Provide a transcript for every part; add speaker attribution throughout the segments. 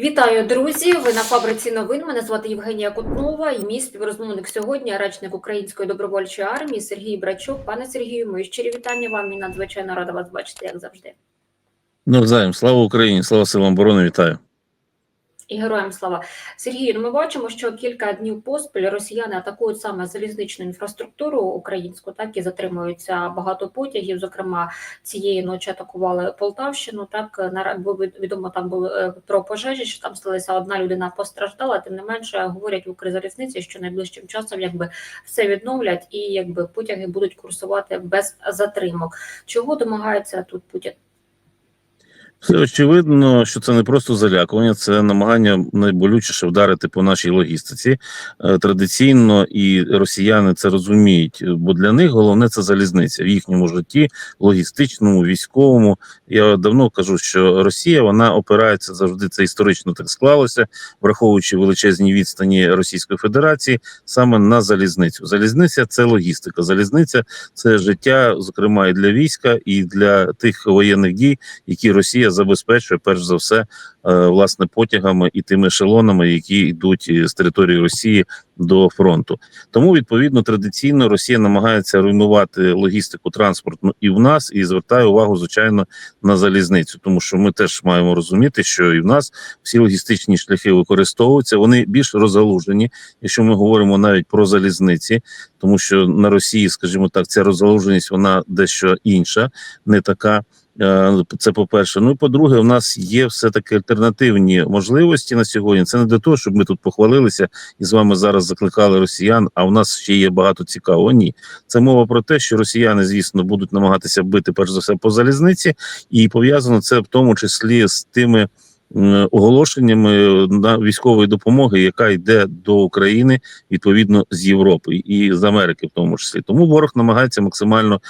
Speaker 1: Вітаю, друзі! Ви на фабриці новин. Мене звати Євгенія Кутнова і мій співрозмовник сьогодні, речник Української добровольчої армії Сергій Брачук. Пане Сергію, мої щирі вітання вам і надзвичайно рада вас бачити, як завжди.
Speaker 2: Навзаєм, слава Україні, слава силам оборони, вітаю.
Speaker 1: І героям слава Сергію. Ну, ми бачимо, що кілька днів поспіль росіяни атакують саме залізничну інфраструктуру українську, так і затримуються багато потягів. Зокрема, цієї ночі атакували Полтавщину. Так відомо там було е, про пожежі, що там сталися одна людина постраждала. Тим не менше говорять в Укрзалізниці, що найближчим часом якби все відновлять і якби потяги будуть курсувати без затримок. Чого домагається тут Путін?
Speaker 2: Все очевидно, що це не просто залякування, це намагання найболючіше вдарити по нашій логістиці. Е, Традиційно і росіяни це розуміють, бо для них головне це залізниця в їхньому житті, логістичному, військовому. Я давно кажу, що Росія вона опирається завжди. Це історично так склалося, враховуючи величезні відстані Російської Федерації, саме на залізницю. Залізниця це логістика. Залізниця це життя, зокрема і для війська, і для тих воєнних дій, які Росія забезпечує перш за все е, власне потягами і тими ешелонами, які йдуть з території Росії до фронту. Тому відповідно традиційно Росія намагається руйнувати логістику транспортну і в нас, і звертає увагу звичайно на залізницю, тому що ми теж маємо розуміти, що і в нас всі логістичні шляхи використовуються. Вони більш розгалужені, якщо ми говоримо навіть про залізниці, тому що на Росії, скажімо так, ця розгалуженість вона дещо інша, не така. Е, Це по-перше. Ну і по-друге, у нас є все-таки альтернативні можливості на сьогодні. Це не для того, щоб ми тут похвалилися і з вами зараз закликали росіян. А в нас ще є багато цікавого. Ні, це мова про те, що росіяни, звісно, будуть намагатися бити перш за все по залізниці, і пов'язано це в тому числі з тими. Оголошеннями на військової допомоги, яка йде до України відповідно з Європи і з Америки, в тому числі, тому ворог намагається максимально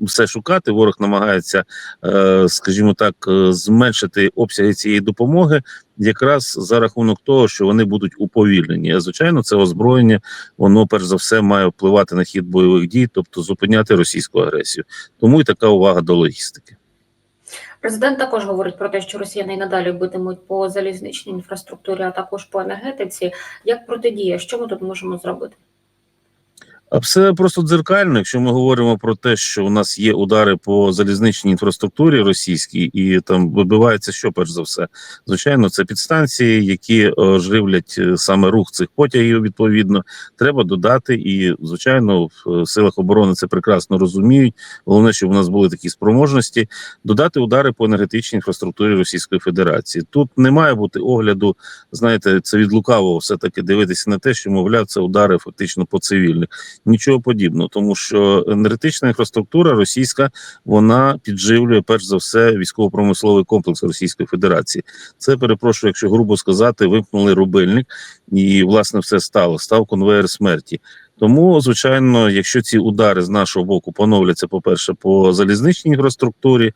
Speaker 2: все шукати. Ворог намагається е, скажімо так, е, зменшити обсяги цієї допомоги, якраз за рахунок того, що вони будуть уповільнені. А звичайно, це озброєння, воно перш за все має впливати на хід бойових дій, тобто зупиняти російську агресію. Тому і така увага до логістики.
Speaker 1: Президент також говорить про те, що росіяни і надалі битимуть по залізничній інфраструктурі, а також по енергетиці. Як протидія, що ми тут можемо зробити?
Speaker 2: Все просто дзеркально. Якщо ми говоримо про те, що у нас є удари по залізничній інфраструктурі російській, і там вибивається що перш за все, звичайно, це підстанції, які е, живлять е, саме рух цих потягів. Відповідно, треба додати, і звичайно, в е, силах оборони це прекрасно розуміють. Головне, щоб у нас були такі спроможності додати удари по енергетичній інфраструктурі Російської Федерації. Тут не має бути огляду. Знаєте, це від лукавого все таки дивитися на те, що мовляв, це удари фактично по цивільних. Нічого подібного, тому що енергетична інфраструктура російська вона підживлює перш за все військово-промисловий комплекс Російської Федерації. Це перепрошую, якщо грубо сказати, вимкнули рубильник, і власне все стало. Став конвейер смерті. Тому, звичайно, якщо ці удари з нашого боку поновляться, по-перше, по залізничній інфраструктурі,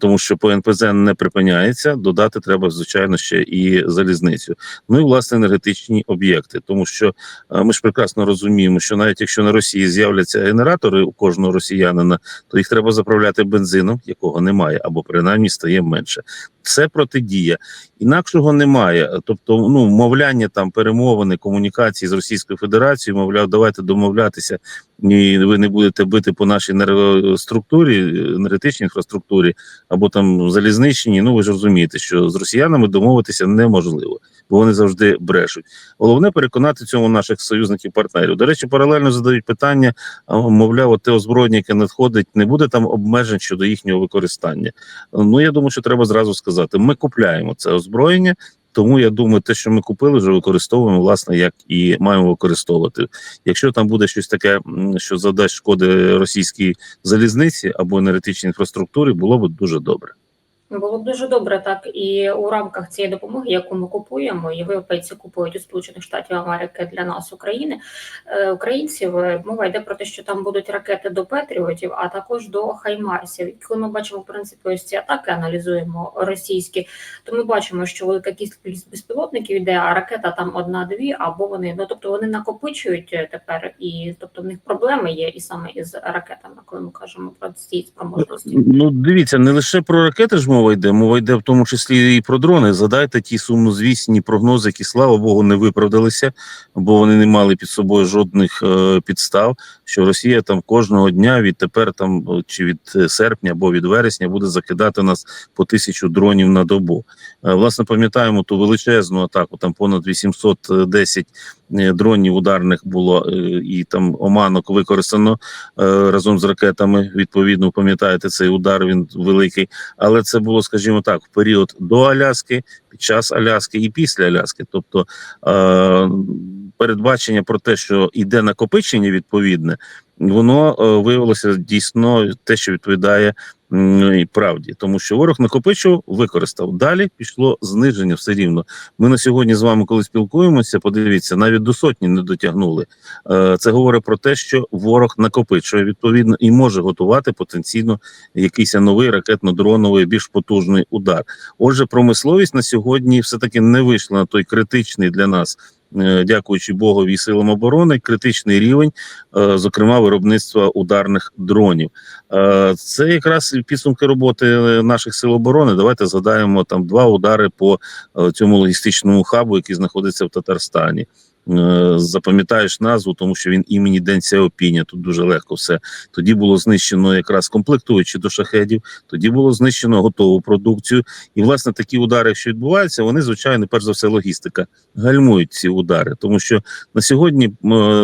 Speaker 2: тому що по НПЗ не припиняється, додати треба, звичайно, ще і залізницю. Ну і власне енергетичні об'єкти, тому що Ми ж прекрасно розуміємо, що навіть якщо на Росії з'являться генератори у кожного росіянина, то їх треба заправляти бензином, якого немає, або принаймні стає менше. Це протидія. Інакшого немає. Тобто, ну мовляння там перемовини, комунікації з Російською Федерацією, мовляв, давайте домовлятися, і ви не будете бити по нашій енергоструктурі, енергетичній інфраструктурі або там залізничній. Ну ви ж розумієте, що з росіянами домовитися неможливо, бо вони завжди брешуть. Головне переконати цьому наших союзників партнерів. До речі, паралельно задають питання: мовляв, те озброєння, яке надходить, не буде там обмежень щодо їхнього використання. Ну я думаю, що треба зразу сказати: ми купляємо це озброєння. Тому я думаю, те, що ми купили, вже використовуємо власне, як і маємо використовувати. Якщо там буде щось таке, що задасть шкоди російській залізниці або енергетичній інфраструктурі, було б дуже добре.
Speaker 1: Було б дуже добре, так і у рамках цієї допомоги, яку ми купуємо, європейці купують у Сполучених Штатів Америки для нас, України, е, українців. е, Мова йде про те, що там будуть ракети до Петріотів, а також до Хаймарсів. Коли ми бачимо в принципі ось ці атаки, аналізуємо російські, то ми бачимо, що велика кількість безпілотників йде, а ракета там одна-дві, або вони ну тобто вони накопичують е, тепер, і тобто в них проблеми є і саме із ракетами, коли ми кажемо про ці спроможності.
Speaker 2: Ну дивіться, не лише про ракети ж мова йде? Мова йде в тому числі і про дрони. Задайте ті сумнозвісні прогнози, які слава Богу не виправдалися, бо вони не мали під собою жодних е, підстав. Що Росія там кожного дня відтепер там е, чи від е, серпня або від вересня буде закидати нас по тисячу дронів на добу. Е, власне, пам'ятаємо ту величезну атаку. Там понад 810 е, дронів ударних було, е, і там оманок використано е, разом з ракетами. Відповідно, пам'ятаєте, цей удар він великий. Але це було, скажімо так, в період до Аляски, під час Аляски і після Аляски. Тобто е, передбачення про те, що йде накопичення відповідне, воно е, виявилося дійсно те, що відповідає і правді, тому що ворог накопичував, використав. Далі пішло зниження все рівно. Ми на сьогодні з вами, коли спілкуємося, подивіться, навіть до сотні не дотягнули. Е, Це говорить про те, що ворог накопичує відповідно і може готувати потенційно якийсь новий ракетно-дроновий, більш потужний удар. Отже, промисловість на сьогодні все таки не вийшла на той критичний для нас. Е, Дякуючи Богові і силам оборони, критичний рівень, е, зокрема виробництва ударних дронів. Е, Це якраз підсумки роботи наших сил оборони. Давайте згадаємо там два удари по цьому логістичному хабу, який знаходиться в Татарстані. Е, Запам'ятаєш назву, тому що він імені День Сяопіня. Тут дуже легко все. Тоді було знищено якраз комплектуючі до шахедів. Тоді було знищено готову продукцію. І власне такі удари, якщо відбуваються, вони звичайно, перш за все, логістика гальмують ці удари, тому що на сьогодні е,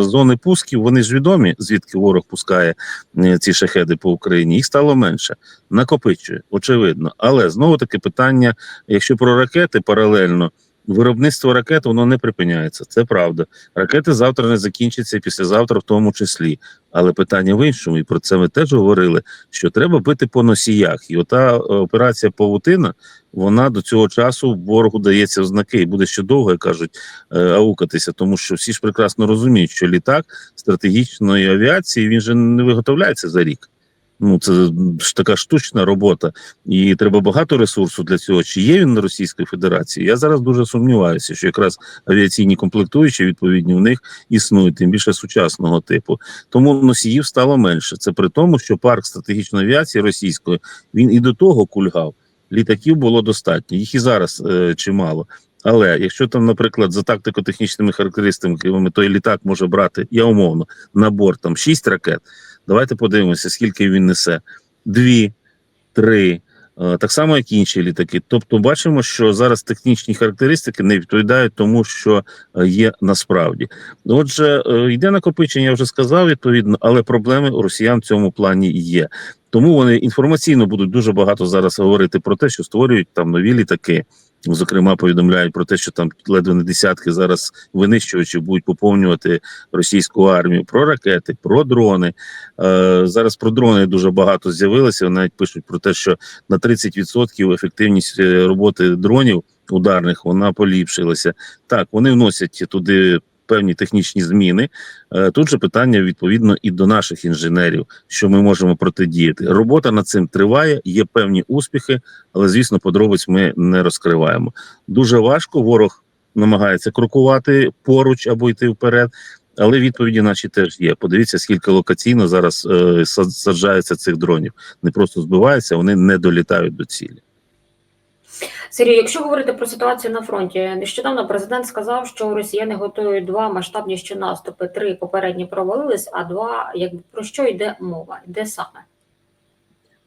Speaker 2: зони пусків вони ж відомі, звідки ворог пускає е, ці шахеди по Україні. Їх стало менше, накопичує, очевидно. Але знову таки питання: якщо про ракети паралельно. Виробництво ракет воно не припиняється, це правда. Ракети завтра не закінчаться, і післязавтра в тому числі. Але питання в іншому, і про це ми теж говорили: що треба бити по носіях. І ота е, операція Павутина, вона до цього часу ворогу дається в і буде ще довго, як кажуть, е, аукатися, тому що всі ж прекрасно розуміють, що літак стратегічної авіації він же не виготовляється за рік. Ну, це ж така штучна робота, і треба багато ресурсу для цього. Чи є він на Російській Федерації? Я зараз дуже сумніваюся, що якраз авіаційні комплектуючі відповідні в них існують, тим більше сучасного типу. Тому носіїв стало менше. Це при тому, що парк стратегічної авіації російської він і до того кульгав. Літаків було достатньо, їх і зараз е, чимало. Але якщо там, наприклад, за тактико-технічними характеристиками той літак може брати, я умовно, на борт там 6 ракет. Давайте подивимося, скільки він несе: дві, три. е, Так само, як інші літаки. Тобто, бачимо, що зараз технічні характеристики не відповідають тому, що е, є насправді. Отже, е, йде накопичення, я вже сказав відповідно, але проблеми у росіян в цьому плані є. Тому вони інформаційно будуть дуже багато зараз говорити про те, що створюють там нові літаки. Зокрема, повідомляють про те, що там ледве не десятки зараз винищувачів будуть поповнювати російську армію, про ракети, про дрони. Е, зараз про дрони дуже багато з'явилося. Навіть пишуть про те, що на 30% ефективність е, роботи дронів ударних вона поліпшилася. Так, вони вносять туди певні технічні зміни. Е, Тут же питання відповідно і до наших інженерів, що ми можемо протидіяти. Робота над цим триває, є певні успіхи, але звісно, подробиць ми не розкриваємо. Дуже важко. Ворог намагається крокувати поруч або йти вперед. Але відповіді наші теж є. Подивіться, скільки локаційно зараз е, саджається цих дронів. Не просто збиваються, вони не долітають до цілі.
Speaker 1: Сергій, якщо говорити про ситуацію на фронті, нещодавно президент сказав, що росіяни готують два масштабні ще наступи. Три попередні провалились, а два якби про що йде мова? Де саме?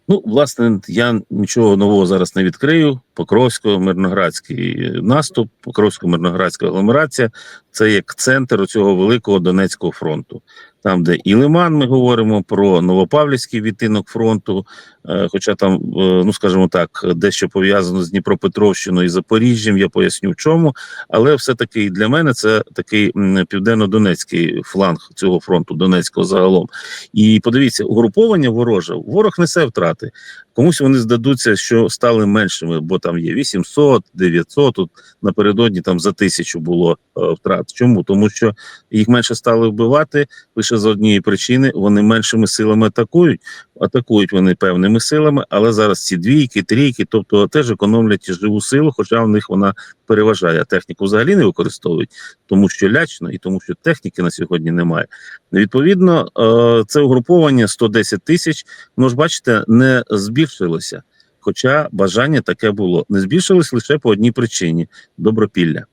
Speaker 2: Ну, власне, я нічого нового зараз не відкрию. Покровсько-мирноградський наступ, Покровсько-мирноградська агломерація це як центр цього великого Донецького фронту. Там, де і Лиман, ми говоримо про Новопавлівський відтинок фронту, е, хоча там, е, ну скажімо так, дещо пов'язано з Дніпропетровщиною і Запоріжжям, я поясню в чому. Але все-таки для мене це такий південно-донецький фланг цього фронту, Донецького загалом. І подивіться, угруповання вороже, ворог несе втрати. Комусь вони здадуться, що стали меншими, бо там є 800, 900, тут напередодні там за тисячу було е, втрат. Чому? Тому що їх менше стали вбивати лише з однієї причини. Вони меншими силами атакують, атакують вони певними силами, але зараз ці двійки, трійки, тобто теж економлять живу силу, хоча в них вона переважає. А техніку взагалі не використовують, тому що лячно і тому, що техніки на сьогодні немає. Відповідно, е, це угруповання 110 тисяч. Ну ж бачите, не збільшилося. Хоча бажання таке було. Не збільшилось лише по одній причині добропілля.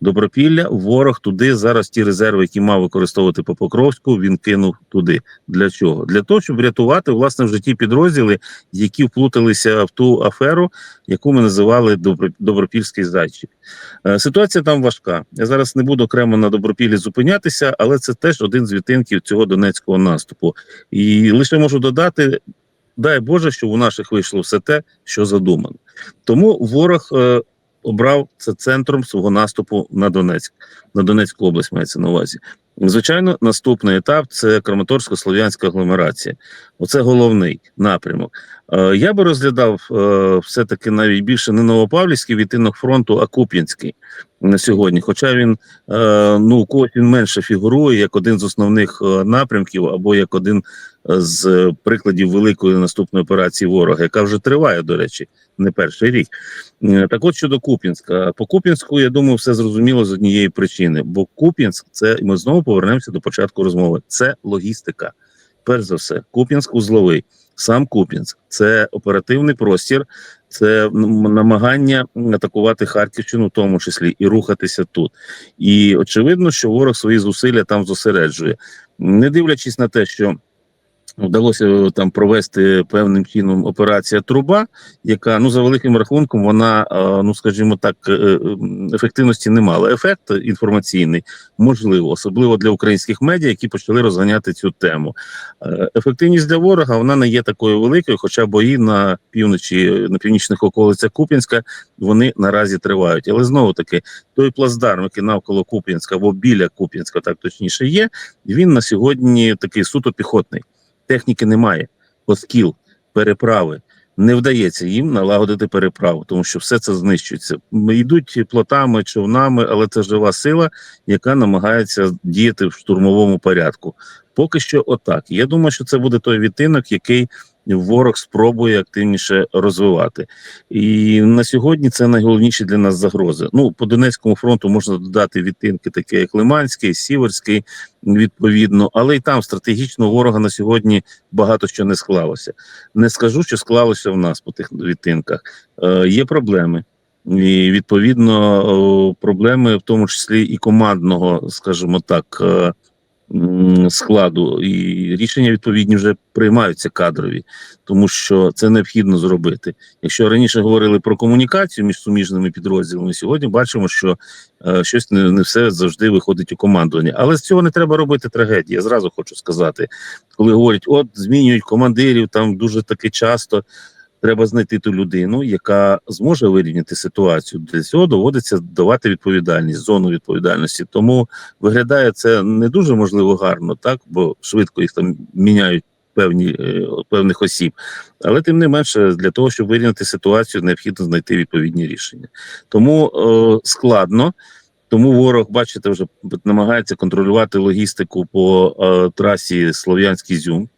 Speaker 2: Добропілля, ворог туди зараз ті резерви, які мав використовувати по Покровську, він кинув туди. Для чого? Для того, щоб врятувати власне в житті підрозділи, які вплуталися в ту аферу, яку ми називали Добро- Добропільський зайчик. Е, Ситуація там важка. Я зараз не буду окремо на Добропіллі зупинятися, але це теж один з відтинків цього донецького наступу. І лише можу додати: дай Боже, що у наших вийшло все те, що задумано. Тому ворог е, обрав це центром свого наступу на Донецьк, на Донецьку область мається на увазі. Звичайно, наступний етап це Краматорсько-Слов'янська агломерація. Оце головний напрямок. Е, я би розглядав е, все-таки навіть більше не Новопавлівський відтинок фронту, а Куп'янський на сьогодні. Хоча він е, ну когось він менше фігурує як один з основних напрямків або як один з прикладів великої наступної операції ворога, яка вже триває, до речі, не перший рік. Так от щодо Куп'янська, по Куп'янську, я думаю, все зрозуміло з однієї причини, бо Куп'янськ це ми знову повернемося до початку розмови. Це логістика. Перш за все, Куп'янськ узловий, сам Куп'янськ це оперативний простір, це намагання атакувати Харківщину, в тому числі, і рухатися тут. І очевидно, що ворог свої зусилля там зосереджує, не дивлячись на те, що вдалося е, там провести певним чином операція труба, яка ну за великим рахунком, вона е, ну скажімо так, е, ефективності не мала. Ефект інформаційний можливо, особливо для українських медіа, які почали розганяти цю тему. Ефективність для ворога вона не є такою великою, хоча бої на півночі, на північних околицях Куп'янська вони наразі тривають. Але знову таки той плацдарм, який навколо Куп'янська або біля Куп'янська, так точніше є. Він на сьогодні такий суто піхотний. Техніки немає, оскіл, переправи. Не вдається їм налагодити переправу, тому що все це знищується. Ми Йдуть плотами, човнами, але це жива сила, яка намагається діяти в штурмовому порядку. Поки що, отак. Я думаю, що це буде той відтинок, який ворог спробує активніше розвивати. І на сьогодні це найголовніші для нас загрози. Ну, по Донецькому фронту можна додати відтинки, такі як Лиманський, Сіверський, відповідно, але й там стратегічно ворога на сьогодні багато що не склалося. Не скажу, що склалося в нас по тих відтинках. Е, є проблеми. І відповідно проблеми, в тому числі і командного, скажімо так, е, складу, і рішення відповідні вже приймаються кадрові, тому що це необхідно зробити. Якщо раніше говорили про комунікацію між суміжними підрозділами, сьогодні бачимо, що е, щось не, не все завжди виходить у командування. Але з цього не треба робити трагедії. Я зразу хочу сказати, коли говорять, от змінюють командирів там дуже таки часто. Треба знайти ту людину, яка зможе вирівняти ситуацію. Для цього доводиться давати відповідальність, зону відповідальності. Тому виглядає це не дуже можливо гарно, так бо швидко їх там міняють певні е, певних осіб. Але тим не менше, для того, щоб вирівняти ситуацію, необхідно знайти відповідні рішення. Тому е, складно. Тому ворог, бачите, вже намагається контролювати логістику по е, трасі Слов'янський Зюм.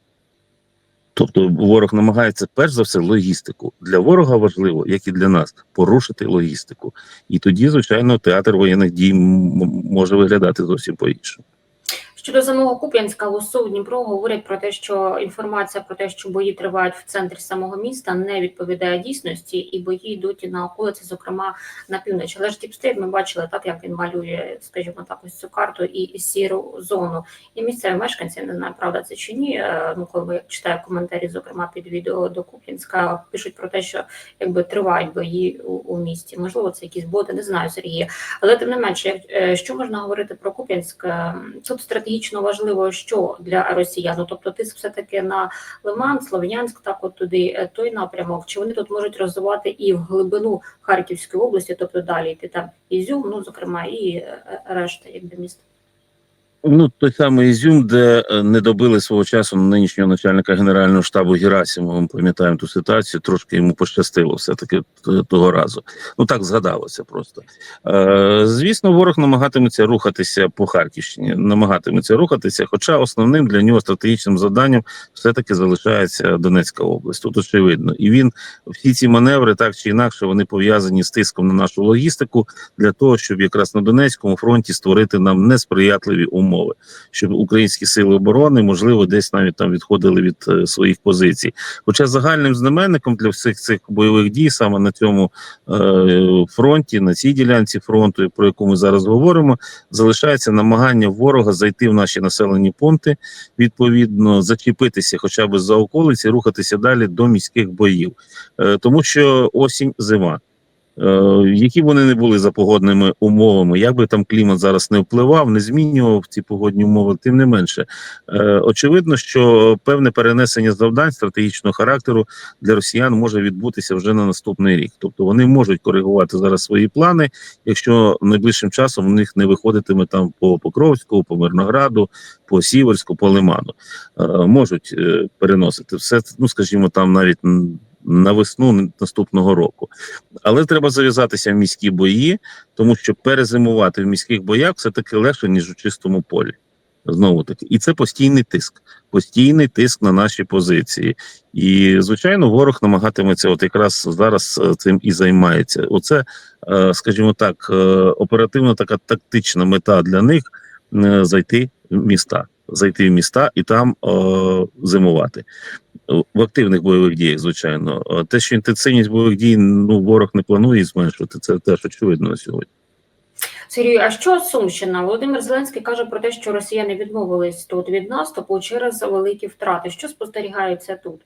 Speaker 2: Тобто ворог намагається перш за все логістику. Для ворога важливо, як і для нас, порушити логістику. І тоді, звичайно, театр воєнних дій може виглядати зовсім по-іншому.
Speaker 1: Щодо самого Куп'янська, УСУ Дніпро говорять про те, що інформація про те, що бої тривають в центрі самого міста, не відповідає дійсності, і бої йдуть на околиці, зокрема на північ. Але ж Діпстейт ми бачили так, як він малює, скажімо так, ось цю карту і сіру зону. І місцеві мешканці не знаю, правда це чи ні. е, Ну коли я читаю коментарі, зокрема під відео до Куп'янська, пишуть про те, що якби тривають бої у, у місті. Можливо, це якісь боти, не знаю, Сергія. Але тим не менше, е, що можна говорити про Куп'янськ? Е, Тут стратегічно важливо, що для росіян. Ну, Тобто, ти все таки на Лиман, Слов'янськ, так от туди е, той напрямок. Чи вони тут можуть розвивати і в глибину Харківської області, тобто далі йти там Ізюм, ну зокрема, і е, решта якби міст.
Speaker 2: Ну, той самий Ізюм, де е, не добили свого часу нинішнього начальника Генерального штабу Герасимова, ми пам'ятаємо ту ситуацію, трошки йому пощастило все-таки того разу. Ну так згадалося просто. Е, звісно, ворог намагатиметься рухатися по Харківщині, намагатиметься рухатися, хоча основним для нього стратегічним завданням все-таки залишається Донецька область. Тут очевидно. І він всі ці маневри, так чи інакше, вони пов'язані з тиском на нашу логістику для того, щоб якраз на Донецькому фронті створити нам несприятливі умови умови, щоб українські сили оборони, можливо, десь навіть там відходили від е, своїх позицій. Хоча загальним знаменником для всіх цих бойових дій саме на цьому е, фронті, на цій ділянці фронту, про яку ми зараз говоримо, залишається намагання ворога зайти в наші населені пункти, відповідно зачепитися, хоча б за околиці, рухатися далі до міських боїв, е, тому що осінь, зима. Е, які вони не були за погодними умовами, як би там клімат зараз не впливав, не змінював ці погодні умови, тим не менше, е, очевидно, що певне перенесення завдань стратегічного характеру для росіян може відбутися вже на наступний рік. Тобто вони можуть коригувати зараз свої плани, якщо найближчим часом у них не виходитиме там по Покровську, по Мирнограду, по Сіверську, по Лиману. Е, можуть переносити все, ну скажімо, там навіть на весну наступного року. Але треба зав'язатися в міські бої, тому що перезимувати в міських боях все таки легше, ніж у чистому полі. Знову таки, і це постійний тиск, постійний тиск на наші позиції. І звичайно, ворог намагатиметься, от якраз зараз е, цим і займається. Оце, е, скажімо так, е, оперативна така тактична мета для них зайти в міста, зайти в міста і там е, зимувати в активних бойових діях, звичайно. Те, що інтенсивність бойових дій ну ворог не планує зменшувати, це теж очевидно сьогодні.
Speaker 1: Сергію, а що Сумщина? Володимир Зеленський каже про те, що росіяни відмовились тут від наступу через великі втрати. Що спостерігається тут?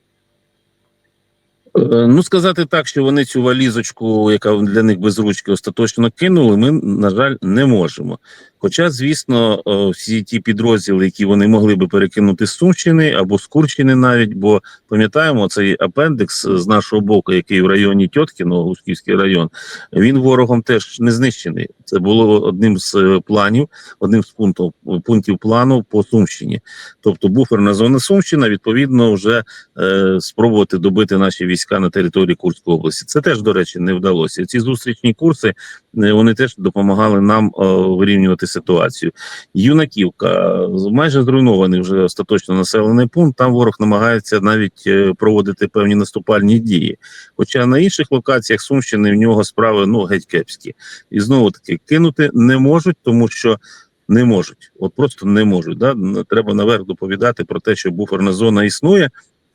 Speaker 2: Е, Ну, сказати так, що вони цю валізочку, яка для них без ручки, остаточно кинули, ми, на жаль, не можемо. Хоча, звісно, всі ті підрозділи, які вони могли би перекинути з Сумщини або з Курщини навіть, бо пам'ятаємо цей апендикс з нашого боку, який в районі Тьоткіно, Гусківський район, він ворогом теж не знищений. Це було одним з е, планів, одним з пунктів, пунктів плану по Сумщині. Тобто буферна зона Сумщина, відповідно, вже е, спробувати добити наші війська на території Курської області. Це теж, до речі, не вдалося. Ці зустрічні курси е, вони теж допомагали нам е, вирівнювати ситуацію. Юнаківка майже зруйнований вже остаточно населений пункт. Там ворог намагається навіть е, проводити певні наступальні дії. Хоча на інших локаціях Сумщини в нього справи ну геть кепські, і знову таки кинути не можуть, тому що. Не можуть, от просто не можуть. Да? Треба наверх доповідати про те, що буферна зона існує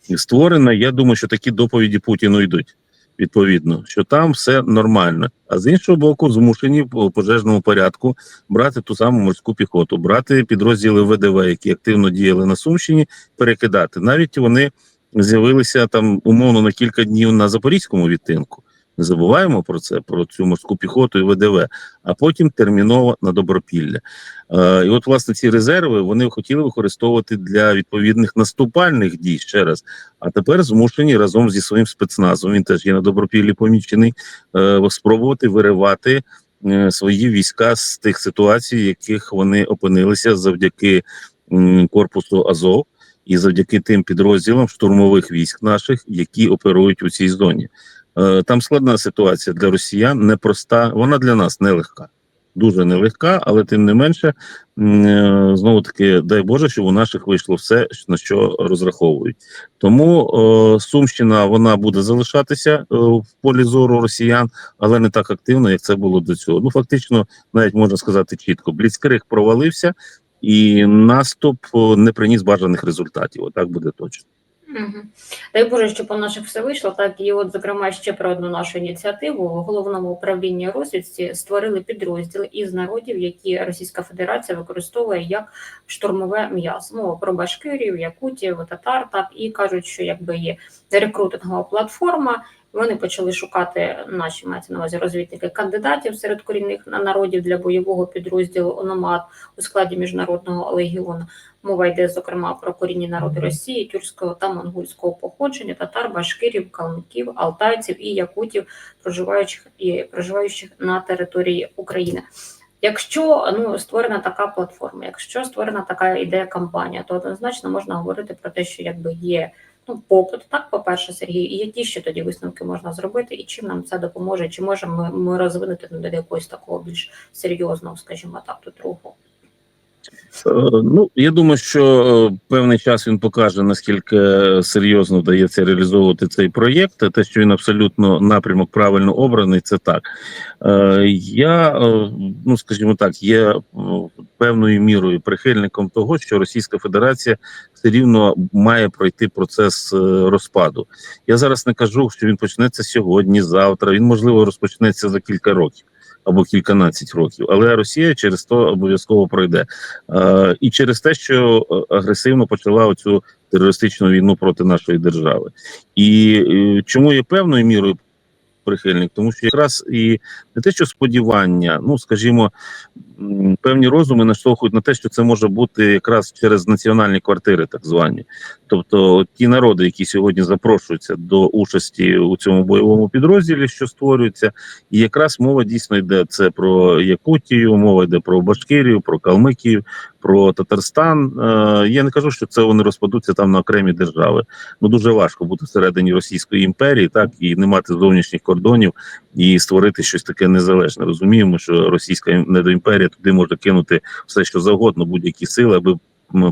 Speaker 2: і створена. Я думаю, що такі доповіді Путіну йдуть відповідно, що там все нормально. А з іншого боку, змушені в пожежному порядку брати ту саму морську піхоту, брати підрозділи ВДВ, які активно діяли на Сумщині, перекидати. Навіть вони з'явилися там умовно на кілька днів на запорізькому відтинку. Не забуваємо про це, про цю морську піхоту і ВДВ, а потім терміново на добропілля. Е, і от, власне, ці резерви вони хотіли використовувати для відповідних наступальних дій ще раз. А тепер змушені разом зі своїм спецназом. Він теж є на добропіллі помічений, е, спробувати виривати е, свої війська з тих ситуацій, в яких вони опинилися завдяки корпусу Азов і завдяки тим підрозділам штурмових військ наших, які оперують у цій зоні. Е, Там складна ситуація для росіян, непроста. Вона для нас нелегка, дуже нелегка, але тим не менше, е, знову таки, дай Боже, щоб у наших вийшло все, на що розраховують. Тому Сумщина вона буде залишатися е, в полі зору росіян, але не так активно, як це було до цього. Ну фактично, навіть можна сказати чітко, Бліцкриг провалився, і наступ не приніс бажаних результатів. Отак буде точно.
Speaker 1: Угу. Дай Боже, щоб у наших все вийшло. Так і от, зокрема, ще про одну нашу ініціативу в головному управлінні розвідці створили підрозділи із народів, які Російська Федерація використовує як штурмове м'ясо. Мова про башкирів, якутів, татар. Так і кажуть, що якби є рекрутингова платформа. Вони почали шукати наші мається на увазі розвідники кандидатів серед корінних народів для бойового підрозділу ОНОМАД у складі міжнародного легіону. Мова йде зокрема про корінні народи Росії, тюркського та монгольського походження, татар, башкирів, калмиків, алтайців і якутів, проживаючих і проживаючих на території України. Якщо ну створена така платформа, якщо створена така ідея кампанія, то однозначно можна говорити про те, що якби є ну попит, так по перше, Сергій, і які ще тоді висновки можна зробити, і чим нам це допоможе, чи можемо ми, ми розвинути ну, до якогось такого більш серйозного, скажімо так, тут руху.
Speaker 2: Е, Ну, я думаю, що е, певний час він покаже, наскільки серйозно вдається реалізовувати цей проєкт. Те, що він абсолютно напрямок правильно обраний, це так. Е, Я, ну скажімо так, є певною мірою прихильником того, що Російська Федерація все рівно має пройти процес розпаду. Я зараз не кажу, що він почнеться сьогодні, завтра. Він можливо розпочнеться за кілька років. Або кільканадцять років, але Росія через то обов'язково пройде. Е, і через те, що е, агресивно почала оцю терористичну війну проти нашої держави, і е, чому є певною мірою прихильник, тому що якраз і не те, що сподівання, ну скажімо, певні розуми наштовхують на те, що це може бути якраз через національні квартири, так звані. Тобто, ті народи, які сьогодні запрошуються до участі у цьому бойовому підрозділі, що створюється, і якраз мова дійсно йде це про Якутію, мова йде про Башкирію, про Калмикію, про Татарстан. Е, я не кажу, що це вони розпадуться там на окремі держави. Ну дуже важко бути всередині Російської імперії, так і не мати зовнішніх кордонів і створити щось таке незалежне. Розуміємо, що російська недоімперія туди може кинути все, що завгодно, будь-які сили, аби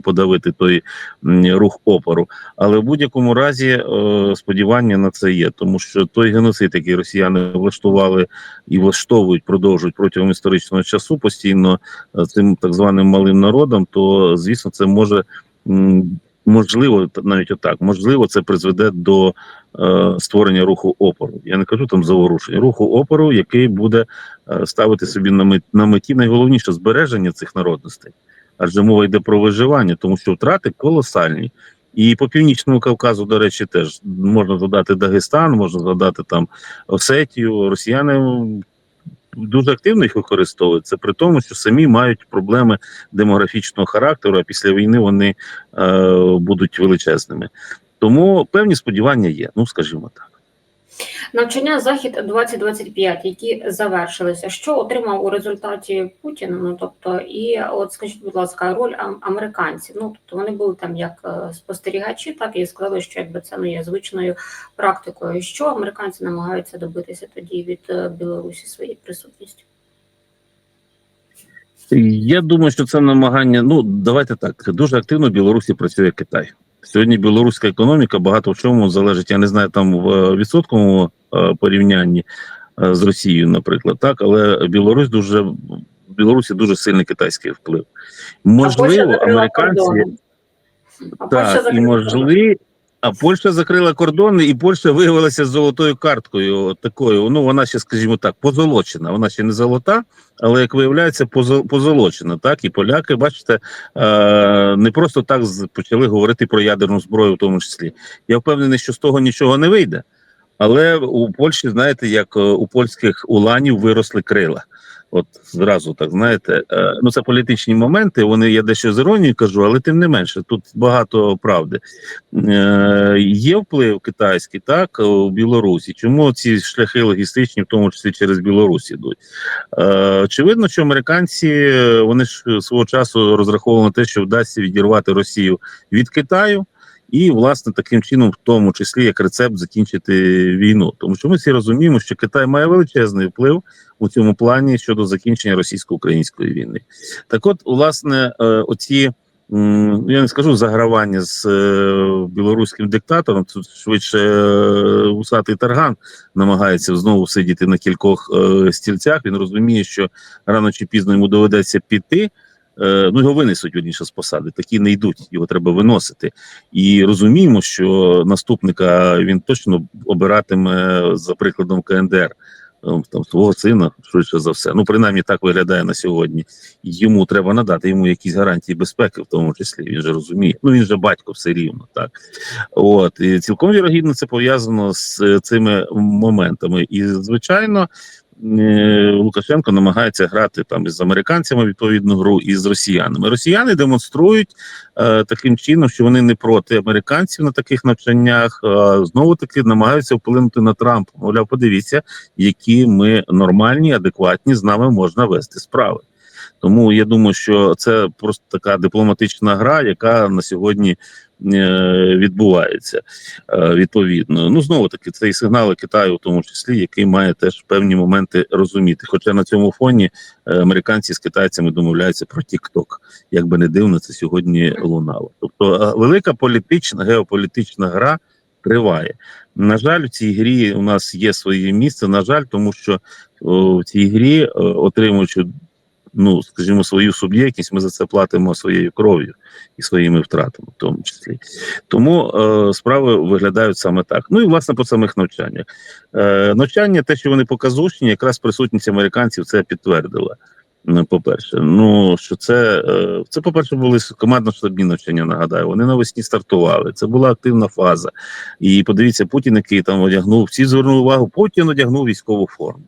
Speaker 2: подавити той рух опору. Але в будь-якому разі е, сподівання на це є, тому що той геноцид, який росіяни влаштували і влаштовують, продовжують протягом історичного часу постійно е, цим так званим малим народом, то звісно, це може. Можливо, навіть отак, можливо, це призведе до е, створення руху опору. Я не кажу там заворушення, руху опору, який буде ставити собі на, мет, на меті найголовніше збереження цих народностей. Адже мова йде про виживання, тому що втрати колосальні. І по північному Кавказу, до речі, теж можна згадати Дагестан, можна згадати там Осетію. Росіяни дуже активно їх використовують. Це при тому, що самі мають проблеми демографічного характеру, а після війни вони е, будуть величезними. Тому певні сподівання є, ну скажімо так.
Speaker 1: Навчання захід 2025, які завершилися. Що отримав у результаті Путін? Ну тобто, і от скажіть, будь ласка, роль американців. Ну тобто вони були там як е, спостерігачі, так і сказали, що якби це не є звичною практикою. Що американці намагаються добитися тоді від е, Білорусі своєю присутністю?
Speaker 2: Я думаю, що це намагання. Ну давайте так. Дуже активно Білорусі працює Китай. Сьогодні білоруська економіка багато в чому залежить. Я не знаю там в е, відсотковому е, порівнянні е, з Росією, наприклад, так, але Білорусь дуже в Білорусі дуже сильний китайський вплив. Можливо, американці так і можливо. А Польща закрила кордони, і Польща виявилася з золотою карткою. Такою, ну вона ще, скажімо так, позолочена. Вона ще не золота, але як виявляється, позолочена. Так і поляки, бачите, е, не просто так почали говорити про ядерну зброю, в тому числі. Я впевнений, що з того нічого не вийде. Але у Польщі, знаєте, як е, у польських уланів виросли крила. От зразу так знаєте, е, ну це політичні моменти. Вони я дещо з іронією кажу, але тим не менше, тут багато правди. Е, є вплив китайський, так у Білорусі. Чому ці шляхи логістичні, в тому числі через Білорусь, ідуть? Е, очевидно, що американці вони ж свого часу розраховували на те, що вдасться відірвати Росію від Китаю. І, власне, таким чином, в тому числі як рецепт закінчити війну, тому що ми всі розуміємо, що Китай має величезний вплив у цьому плані щодо закінчення російсько-української війни. Так, от, власне, е, оці я не скажу загравання з е, білоруським диктатором, тут швидше е, усатий тарган намагається знову сидіти на кількох стільцях. Він розуміє, що рано чи пізно йому доведеться піти. Е, ну, його винесуть вірніше з посади, такі не йдуть, його треба виносити. І розуміємо, що наступника він точно обиратиме за прикладом КНДР. е, Там свого сина, швидше за все. Ну, принаймні так виглядає на сьогодні. Йому треба надати йому якісь гарантії безпеки, в тому числі. Він же розуміє. Ну він же батько все рівно, так. От і цілком вірогідно це пов'язано з е, цими моментами. І звичайно, Лукашенко намагається грати там із американцями відповідну гру і з росіянами. Росіяни демонструють е, таким чином, що вони не проти американців на таких навчаннях. А знову таки намагаються вплинути на Трампа. Мовляв, подивіться, які ми нормальні, адекватні з нами можна вести справи. Тому я думаю, що це просто така дипломатична гра, яка на сьогодні е, відбувається е, відповідно. Ну знову таки, це і сигнали Китаю, в тому числі, який має теж певні моменти розуміти. Хоча на цьому фоні е, американці з китайцями домовляються про TikTok. Як би не дивно, це сьогодні лунало. Тобто велика політична геополітична гра триває. На жаль, в цій грі у нас є своє місце. На жаль, тому що в цій грі, отримуючи Ну, скажімо, свою суб'єктність ми за це платимо своєю кров'ю і своїми втратами, в тому числі. Тому е, справи виглядають саме так. Ну і власне по самих навчаннях. Е, навчання, те, що вони показушні, якраз присутність американців це підтвердила. Ну, По-перше, ну що це, е, це по-перше, були командно-штабні навчання. Нагадаю, вони навесні стартували. Це була активна фаза. І подивіться, Путін, який там одягнув, всі звернули увагу, Путін одягнув військову форму.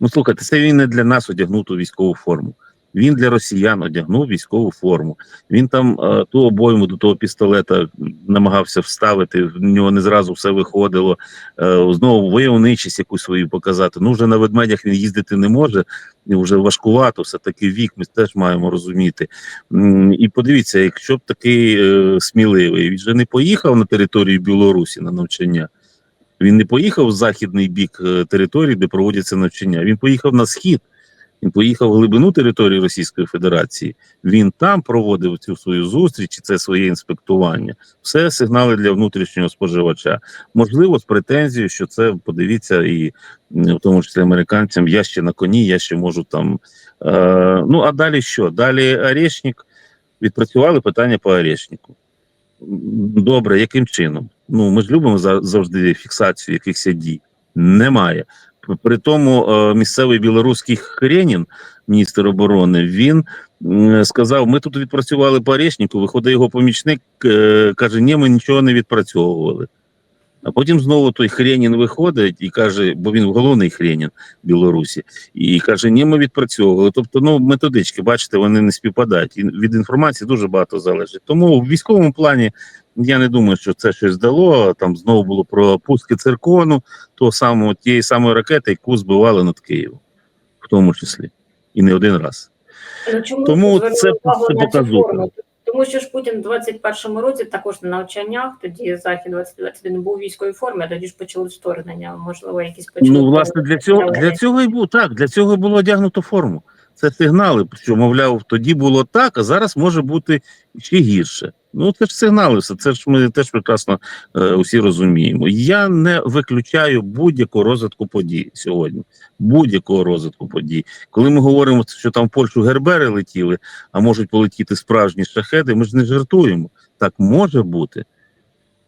Speaker 2: Ну слухайте, це він не для нас одягнув ту військову форму. Він для росіян одягнув військову форму. Він там е, ту обойму до того пістолета намагався вставити. В нього не зразу все виходило. Е, знову войовничість якусь свою показати. Ну вже на ведмедях він їздити не може. І вже важкувато, все таки вік. Ми теж маємо розуміти. І подивіться, якщо б такий е, сміливий, він же не поїхав на територію Білорусі на навчання. Він не поїхав в західний бік е, території, де проводяться навчання. Він поїхав на схід. Він поїхав в глибину території Російської Федерації. Він там проводив цю свою зустріч, і це своє інспектування. Все сигнали для внутрішнього споживача. Можливо, з претензією, що це подивіться, і в тому числі американцям, я ще на коні, я ще можу там. Е, ну а далі що? Далі Орешник відпрацювали питання по Орешнику. Добре, яким чином? Ну ми ж любимо завжди фіксацію якихось дій. Немає. При тому е, місцевий білоруський Хренін, міністр оборони, він сказав: ми тут відпрацювали по Орешнику, виходить його помічник, е, каже: ні, ми нічого не відпрацьовували. А потім знову той Хренін виходить і каже, бо він головний Хренін в Білорусі, і каже: ні, ми відпрацьовували. Тобто, ну методички, бачите, вони не співпадають. І від інформації дуже багато залежить. Тому в військовому плані я не думаю, що це щось дало. Там знову було про пуски циркону, того самого тієї самої ракети, яку збивали над Києвом, в тому числі, і не один раз.
Speaker 1: Чому
Speaker 2: Тому це- це
Speaker 1: форму? Тому що ж Путін в 21-му році також на навчаннях, тоді Захід 2021 був у військовій формі, а тоді ж почали вторгнення, можливо, якісь почали.
Speaker 2: Ну, власне, для цього для цього і був так. Для цього було одягнуто форму. Це сигнали, що мовляв, тоді було так, а зараз може бути ще гірше. Ну це ж сигнали, все це ж ми теж прекрасно е, усі розуміємо. Я не виключаю будь-якого розвитку подій сьогодні. Будь-якого розвитку подій. Коли ми говоримо, що там в Польщу гербери летіли, а можуть полетіти справжні шахеди, ми ж не жартуємо. Так може бути.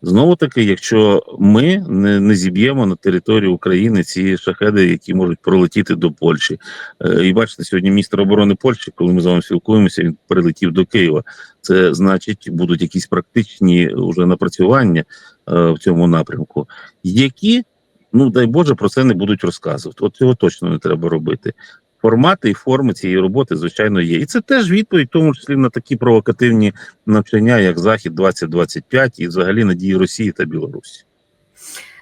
Speaker 2: Знову таки, якщо ми не, не зіб'ємо на території України ці шахеди, які можуть пролетіти до Польщі. Е, і бачите, сьогодні міністр оборони Польщі, коли ми з вами спілкуємося, він прилетів до Києва. Це значить, будуть якісь практичні уже напрацювання е, в цьому напрямку, які, ну дай Боже, про це не будуть розказувати. От цього точно не треба робити. Формати і форми цієї роботи, звичайно, є. І це теж відповідь, в тому числі на такі провокативні навчання, як Захід 2025 і взагалі надії Росії та Білорусі.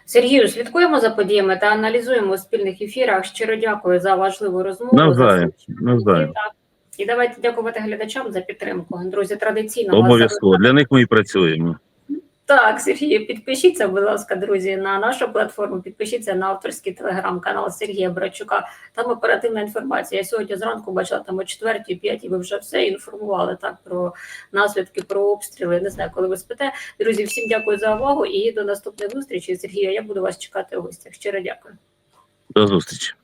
Speaker 1: Сергію, слідкуємо за подіями та аналізуємо у спільних ефірах. Щиро дякую за важливу розмову.
Speaker 2: Навзаєм, навзаєм.
Speaker 1: І, давайте дякувати глядачам за підтримку. Друзі, традиційно вас
Speaker 2: Обов'язково для них ми і працюємо.
Speaker 1: Так, Сергію, підпишіться, будь ласка, друзі, на нашу платформу. Підпишіться на авторський телеграм-канал Сергія Брачука. Там оперативна інформація. Я сьогодні зранку бачила там о 4 п'ятій. Ви вже все інформували так про наслідки, про обстріли. Не знаю, коли ви спите. Друзі, всім дякую за увагу і до наступної зустрічі. Сергія, я буду вас чекати у гостях. Щиро дякую.
Speaker 2: До зустрічі.